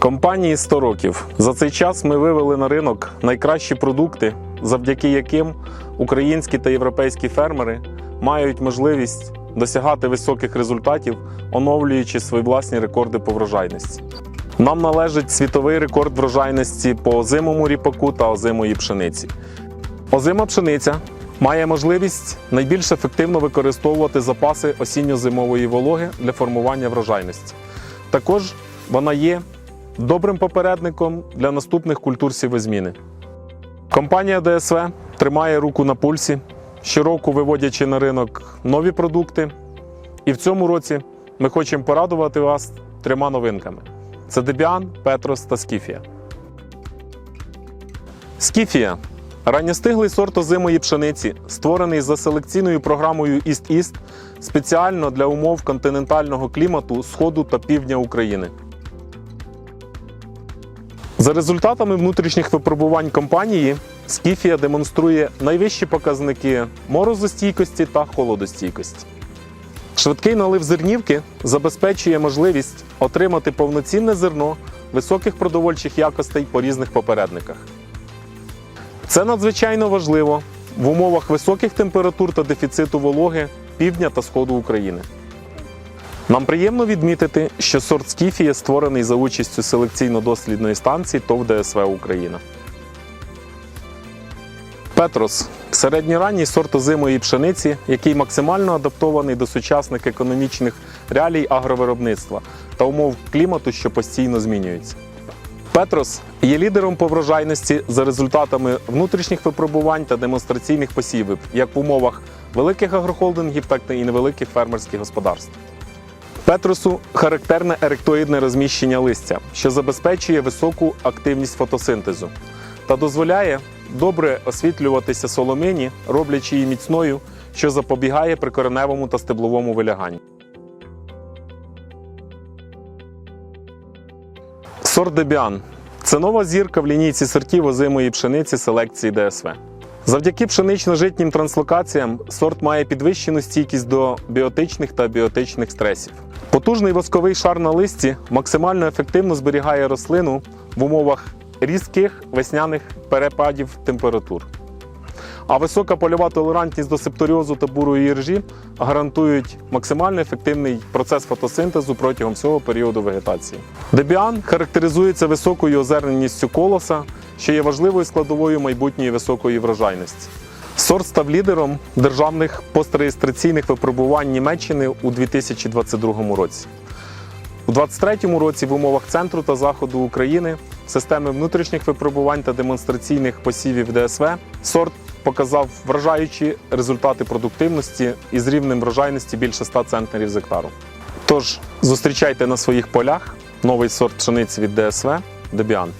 Компанії 100 років. За цей час ми вивели на ринок найкращі продукти, завдяки яким українські та європейські фермери мають можливість досягати високих результатів, оновлюючи свої власні рекорди по врожайності. Нам належить світовий рекорд врожайності по озимому ріпаку та озимої пшениці. Озима пшениця має можливість найбільш ефективно використовувати запаси осінньо-зимової вологи для формування врожайності. Також вона є добрим попередником для наступних культур сівозміни. Компанія ДСВ тримає руку на пульсі, щороку виводячи на ринок нові продукти. І в цьому році ми хочемо порадувати вас трьома новинками: це Дебіан, Петрос та Скіфія. Скіфія ранньостиглий сорт озимої пшениці, створений за селекційною програмою Іст-Іст спеціально для умов континентального клімату Сходу та півдня України. За результатами внутрішніх випробувань компанії, Скіфія демонструє найвищі показники морозостійкості та холодостійкості. Швидкий налив зернівки забезпечує можливість отримати повноцінне зерно високих продовольчих якостей по різних попередниках. Це надзвичайно важливо в умовах високих температур та дефіциту вологи півдня та сходу України. Нам приємно відмітити, що сорт Скіфія створений за участю селекційно-дослідної станції ТОВ ДСВ Україна. Петрос середньоранній сорт озимої пшениці, який максимально адаптований до сучасних економічних реалій агровиробництва та умов клімату, що постійно змінюються. Петрос є лідером по врожайності за результатами внутрішніх випробувань та демонстраційних посівів, як в умовах великих агрохолдингів, так і невеликих фермерських господарств. Петросу характерне еректоїдне розміщення листя, що забезпечує високу активність фотосинтезу та дозволяє добре освітлюватися соломині, роблячи її міцною, що запобігає прикореневому та стебловому виляганню. Сорт Дебіан це нова зірка в лінійці сортів озимої пшениці селекції ДСВ. Завдяки пшенично-житнім транслокаціям сорт має підвищену стійкість до біотичних та біотичних стресів. Потужний восковий шар на листі максимально ефективно зберігає рослину в умовах різких весняних перепадів температур. А висока польова толерантність до септоріозу та бурої іржі гарантують максимально ефективний процес фотосинтезу протягом всього періоду вегетації. Дебіан характеризується високою озерненістю колоса, що є важливою складовою майбутньої високої врожайності. Сорт став лідером державних постреєстраційних випробувань Німеччини у 2022 році. У 2023 році в умовах центру та заходу України системи внутрішніх випробувань та демонстраційних посівів ДСВ сорт показав вражаючі результати продуктивності із рівнем врожайності більше 100 центнерів з гектару. Тож зустрічайте на своїх полях новий сорт пшениці від ДСВ Дебіан.